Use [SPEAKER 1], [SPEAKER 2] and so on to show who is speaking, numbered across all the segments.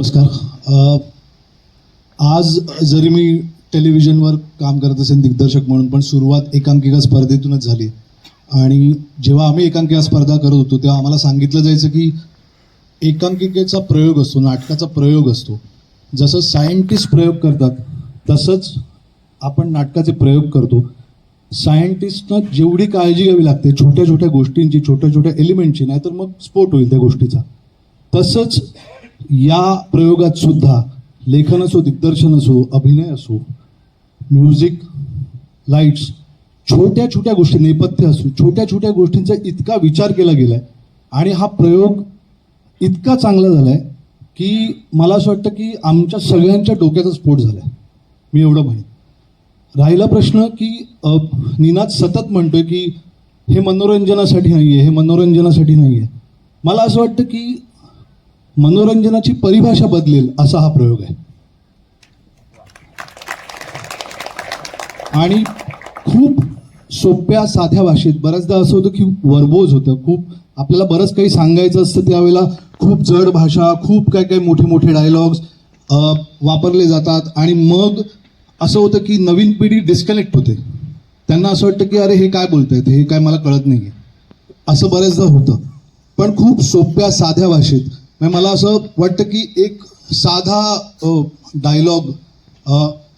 [SPEAKER 1] नमस्कार. आज जरी मी टेलिव्हिजनवर काम करत असेल दिग्दर्शक म्हणून पण सुरुवात एकांकिका स्पर्धेतूनच झाली. आणि जेव्हा आम्ही एकांकिका स्पर्धा करत होतो तेव्हा आम्हाला सांगितलं जायचं की एकांकिकेचा प्रयोग असतो नाटकाचा प्रयोग असतो. जसं सायंटिस्ट प्रयोग करतात तसंच आपण नाटकाचे प्रयोग करतो. सायंटिस्टनं जेवढी काळजी घ्यावी लागते छोट्या छोट्या गोष्टींची छोट्या छोट्या एलिमेंटची नाही तर मग स्फोट होईल त्या गोष्टीचा. तसंच या प्रयोगात सुद्धा लेखन असो दिग्दर्शन असो अभिनय असो म्युझिक लाईट्स छोट्या छोट्या गोष्टी नेपथ्य असो छोट्या छोट्या गोष्टींचा इतका विचार केला गेला आहे आणि हा प्रयोग इतका चांगला झाला आहे की मला असं वाटतं की आमच्या सगळ्यांच्या डोक्याचा स्फोट झाला आहे मी एवढं म्हणेन. राहिला प्रश्न की निनाद सतत म्हणतोय की हे मनोरंजनासाठी नाही आहे हे मनोरंजनासाठी नाही आहे मला असं वाटतं की मनोरंजनाची परिभाषा बदलेल असा हा प्रयोग आहे. आणि खूप सोप्या साध्या भाषेत बऱ्याचदा असं होतं की वरबोज होतं. खूप आपल्याला बरंच काही सांगायचं असतं त्यावेळेला खूप जड भाषा खूप काय काय मोठे मोठे डायलॉग्स वापरले जातात. आणि मग असं होतं की नवीन पिढी डिस्कनेक्ट होते. त्यांना असं वाटतं की अरे हे काय बोलतायत? हे काय मला कळत नाही आहे असं बऱ्याचदा होतं. पण खूप सोप्या साध्या भाषेत मला असं वाटतं की एक साधा डायलॉग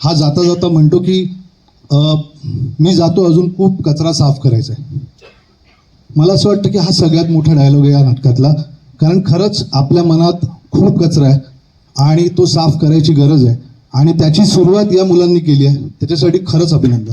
[SPEAKER 1] हा जाता जाता म्हणतो की मी जातो अजून खूप कचरा साफ करायचा आहे. मला असं वाटतं की हा सगळ्यात मोठा डायलॉग आहे या नाटकातला कारण खरंच आपल्या मनात खूप कचरा आहे आणि तो साफ करायची गरज आहे. आणि त्याची सुरुवात या मुलांनी केली आहे. त्याच्यासाठी खरंच अभिनंदन.